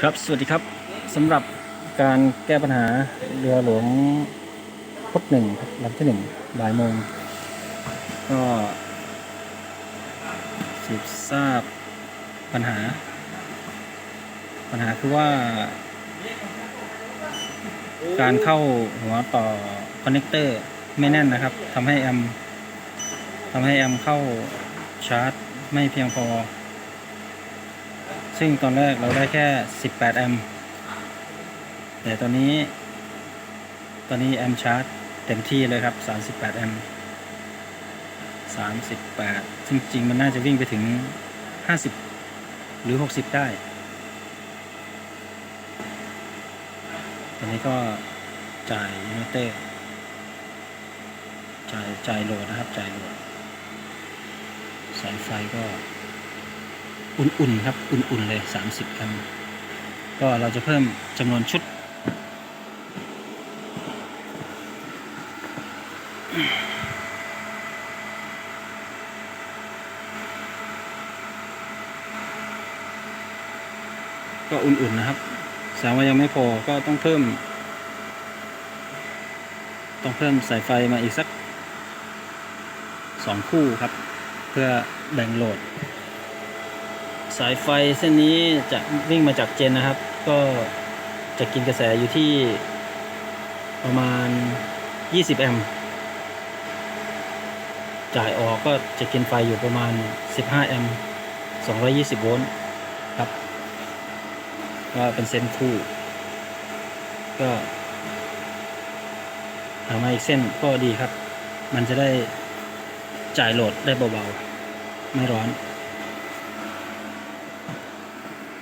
ครับสวัสดีครับสำหรับการแก้ปัญหาเรือหลวงพดหนึ่งครับลำที่หนึ่งบ่ายโมงก็สืบทราบปัญหา ปัญหาคือว่า การเข้าหัวต่อคอนเนคเตอร์ไม่แน่นนะครับทำให้แอมทำให้แอมเข้าชาร์จไม่เพียงพอ ซึ่งตอนแรกเราได้แค่ 18 แอมป์แต่ตอนนี้ ตอนนี้แอมป์ชาร์จเต็มที่เลยครับ 38 แอมป์38ซึ่งจริงมันน่าจะวิ่งไปถึง 50 หรือ 60 ได้ ตอนนี้ก็จ่ายอินอเตอร์จ่ายจ่ายโหลดนะครับ จ่ายโหลดสายไฟก็ อุ่นๆครับอุ่นๆเลย 30แอมป์ก็เราจะเพิ่มจำนวนชุด ก็อุ่นๆนะครับแสดงว่ายังไม่พอก็ต้องเพิ่ม ต้องเพิ่มสายไฟมาอีกสักสองคู่ครับ เพื่อแบ่งโหลด สายไฟเส้นนี้จะวิ่งมาจากเจนนะครับ ก็จะกินกระแสอยู่ที่ประมาณ 20 แอมป์จ่ายออกก็จะกินไฟอยู่ประมาณ 15 แอมป์220 โวลต์ครับก็เป็นเส้นคู่ ก็หามาอีกเส้นก็ดีครับ มันจะได้จ่ายโหลดได้เบาๆ ไม่ร้อน